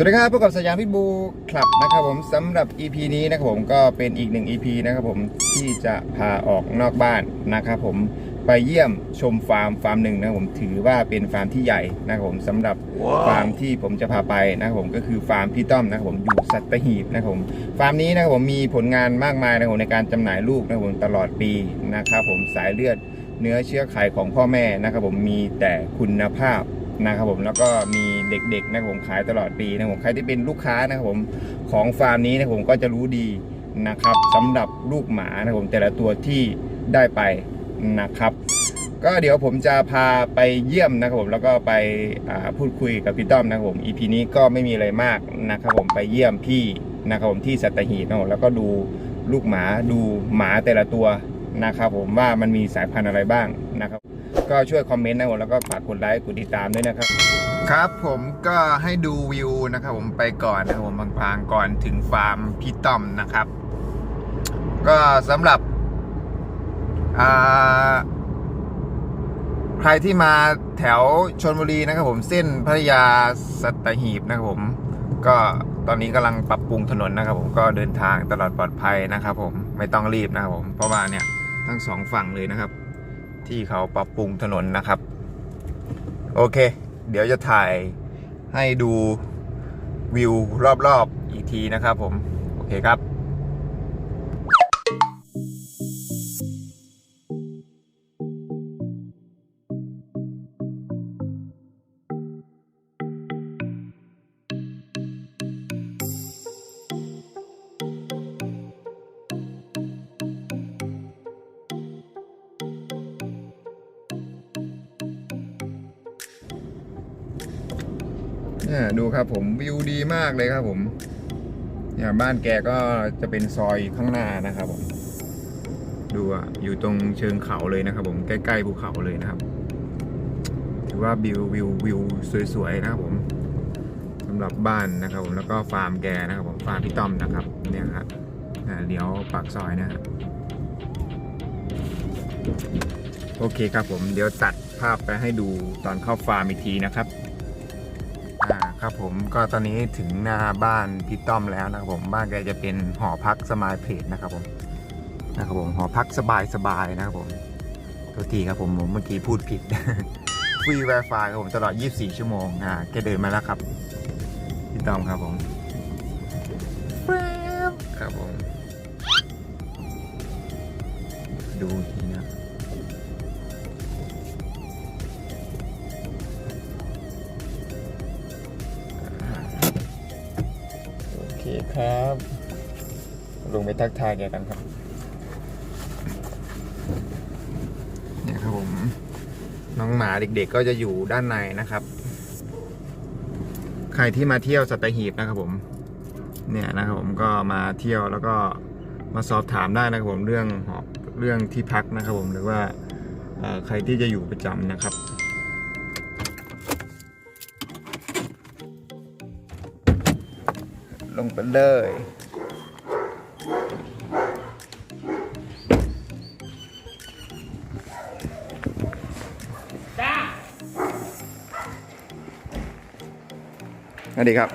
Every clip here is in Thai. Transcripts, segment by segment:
สวัสดีครับพบกับสยามพิทบูคลับนะครับผมสำหรับ EP นี้นะครับผมก็เป็นอีกหนึ่ง EP นะครับผมที่จะพาออกนอกบ้านนะครับผมไปเยี่ยมชมฟาร์มฟาร์มหนึ่งนะครับผมถือว่าเป็นฟาร์มที่ใหญ่นะครับผมสำหรับฟาร์มที่ผมจะพาไปนะครับผมก็คือฟาร์มพี่ต้อมนะครับผมอยู่สัตหีบนะครับผมฟาร์มนี้นะครับผมมีผลงานมากมายนะครับผมในการจำหน่ายลูกนะครับผมตลอดปีนะครับผมสายเลือดเนื้อเชื้อไขของพ่อแม่นะครับผมมีแต่คุณภาพ นะครับผมแล้วก็มีเด็กๆนะครับผมขายตลอดปีนะครับผมใครที่เป็นลูกค้านะครับผมของฟาร์มนี้นะครับผมก็จะรู้ดีนะครับสำหรับลูกหมานะครับผมแต่ละตัวที่ได้ไปนะครับ ก็เดี๋ยวผมจะพาไปเยี่ยมนะครับผมแล้วก็ไปพูดคุยกับพี่ต้อมนะครับผม EP นี้ก็ไม่มีอะไรมากนะครับผมไปเยี่ยมพี่นะครับผมที่สัตหีบนะครับผมแล้วก็ดูลูกหมาดูหมาแต่ละตัวนะครับผมว่ามันมีสายพันธุ์อะไรบ้างนะครับ ก็ช่วยคอมเมนต์นะผมแล้วก็ฝากกดไลค์กดติดตามด้วยนะครับ ครับผมก็ให้ดูวิวนะครับผมไปก่อนนะครับผมบางๆก่อนถึงฟาร์มพี่ต้อมนะครับ ก็สำหรับใครที่มาแถวชนบุรีนะครับผมเส้นพัทยาสัตหีบนะครับผม ก็ตอนนี้กำลังปรับปรุงถนนนะครับผมก็เดินทางตลอดปลอดภัยนะครับผมไม่ต้องรีบนะครับผมเพราะว่าเนี่ยทั้งสองฝั่งเลยนะครับ ที่เขาปรับปรุงถนนนะครับ โอเค เดี๋ยวจะถ่ายให้ดูวิวรอบๆอีกทีนะครับผม โอเคครับ เนี่ยดูครับผมวิวดีมากเลยครับผมเนี่ยบ้านแกก็จะเป็นซอยข้างหน้านะครับผม ดูอะอยู่ตรงเชิงเขาเลยนะครับ ผมใกล้ๆภูเขาเลยนะครับถือว่าวิววิววิวสวยๆนะครับผมสำหรับบ้านนะครับผมแล้วก็ฟาร์มแกนะครับผมฟาร์มพี่ต้อมนะครับเนี่ยครับเลี้ยวปากซอยนะครับโอเคครับผมเดี๋ยวตัดภาพไปให้ดูตอนเข้าฟาร์มอีกทีนะครับ ครับผมก็ตอนนี้ถึงหน้าบ้านพี่ต้อมแล้วนะครับผมบ้านแกจะเป็นหอพักสมายเพลทนะครับผมนะครับผมหอพักสบายสบายๆนะครับผมโทษทีครับผมผมเมื่อกี้พูดผิดฟรี Wi-Fi ครับผมตลอด 24 ชั่วโมงอ่าแกเดินมาแล้วครับพี่ต้อมครับผมครับผม ดูทีนะ โอเครับลงไปทักทายแกกันครับเนี่ยครับผม น้องหมาเด็กๆก็จะอยู่ด้านในนะครับ ใครที่มาเที่ยวสัตหีบนะครับผม เนี่ยนะครับผมก็มาเที่ยวแล้วก็มาสอบถามได้นะครับผมเรื่องหอเรื่องที่พักนะครับผมหรือว่าใครที่จะอยู่ประจำนะครับ ลงไปเลยสวัสดีครับ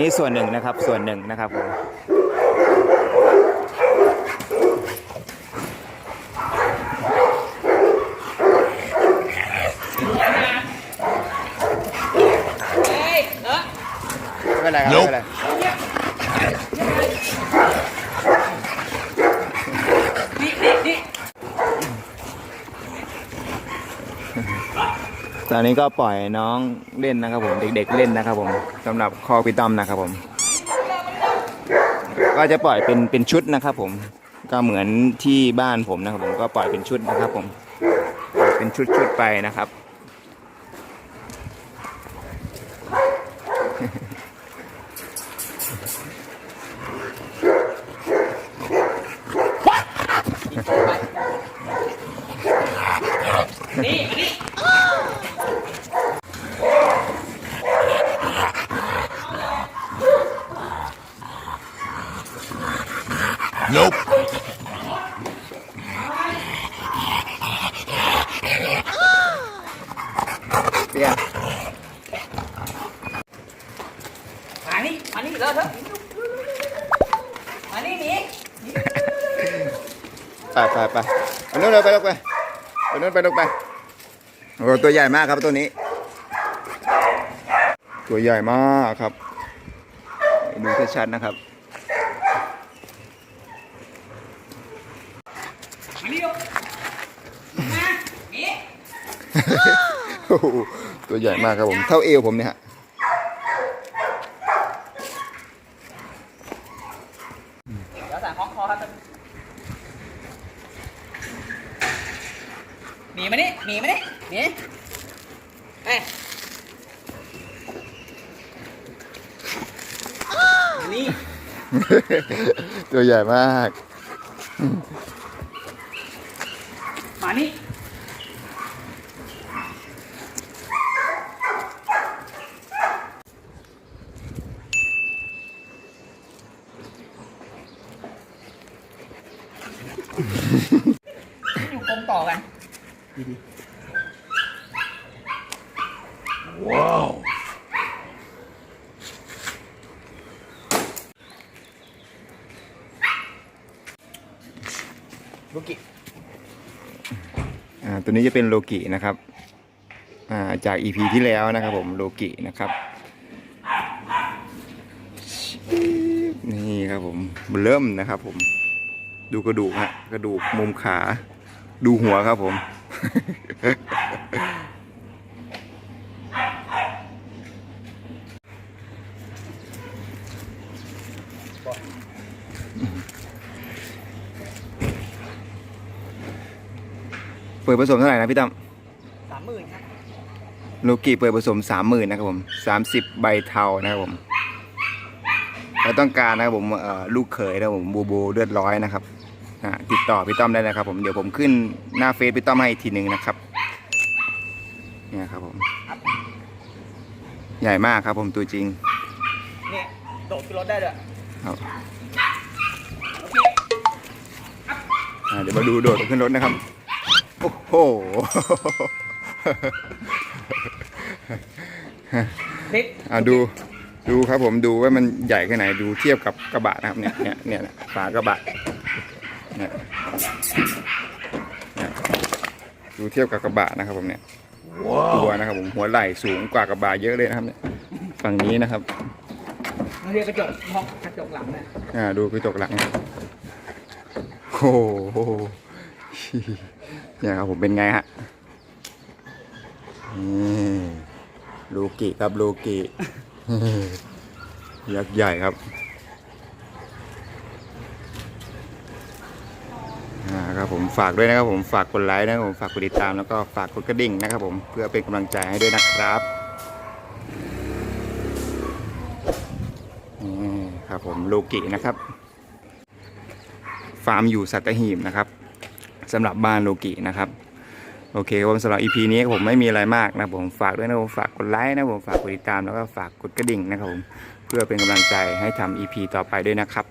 นนี้ส่วนหนึ่งนะครับ ส่วนหนึ่งนะครับผมไม่เป็นไรครับไม่เป็นไร ตอนนี้ก็ปล่อยน้องเล่นนะครับผมเด็กๆเล่นนะครับผมสำหรับคอพี่ต้อมนะครับผม ก็จะปล่อยเป็นเป็นชุดนะครับผมก็เหมือนที่บ้านผมนะครับผมก็ปล่อยเป็นชุดนะครับผมปล่อยเป็นชุดชุดๆไปนะครับนี่นี่ นี่มานี่แล้วเถอะมานี่หนีไปไปไปไปนู้นเลยไปลูกไปไปนู้นไปลูกไปโอ้ตัวใหญ่มากครับตัวนี้ ตัวใหญ่มากครับดูชัดๆนะครับมานี่ลูกมาหนี โอ้โหตัวใหญ่มากครับผม เท่าเอวผมเนี่ยฮะ เดี๋ยวใส่คล้องคอครับห นีมานี่หนีมานี่หนีเอ้ยมานี่ตัวใหญ่มาก มานี่อยู่กรงต่อกัน ลูกิอ่าตัวนี้จะเป็นโลกินะครับ อ่าจาก EP ที่แล้วนะครับผมโลกินะครับ นี่ครับผมเริ่มนะครับผมดูกระดูกฮะกระดูกมุมขา ดูหัวครับผม เปิดผสมเท่าไหร่นะพี่ตั้มสามหมื่นครับโลกิเปิดผสมสามหมื่นนะครับผมสามสิบใบเทานะครับผมเราต้องการนะครับผมเอ่อลูกเขยนะครับผมบูบูเลือดร้อยนะครับ อ่าติดต่อพี่ต้อมได้นะครับผมเดี๋ยวผมขึ้นหน้าเฟซพี่ต้อมให้อีกทีหนึ่งนะครับเนี่ยครับผมใหญ่มากครับผมตัวจริงนี่โดดขึ้นรถได้ด้วยครับโอเคอ่าเดี๋ยวมาดูโดดขึ้นรถนะครับ โอ้โหพลิกอ่าดูดูครับผมดูว่ามันใหญ่แค่ไหนดูเทียบกับกระบะนะครับเนี่ยเนี่ยเนี่ยเนี่ยฝากระบะ เนี่ยเนี่ยดูเทียบกับกระบะนะครับผมเนี่ยตัวนะครับผมหัวไหล่สูงกว่ากระบะเยอะเลยนะครับเนี่ยฝั่งนี้นะครับมันเรียกกระจกห้องกระจกหลังเนี่ยอ่าดูกระจกหลังโอ้โหเนี่ยครับผมเป็นไงฮะนี่โลกิครับโลกิยักษ์ใหญ่ครับอ่าครับ ผมฝากด้วยนะครับผมฝากกดไลค์นะครับผมฝากกดติดตามแล้วก็ฝากกดกระดิ่งนะครับผมเพื่อเป็นกำลังใจให้ด้วยนะครับนี่ครับผมโลกินะครับ ฟาร์มอยู่สัตหีบนะครับสำหรับบ้านโลกินะครับโอเคผมสำหรับ EP นี้ผมไม่มีอะไรมากนะผมฝากด้วยนะผมฝากกดไลค์นะผมฝากกดติดตามแล้วก็ฝากกดกระดิ่งนะครับผมเพื่อเป็นกำลังใจให้ทำ EP ต่อไปด้วยนะครับ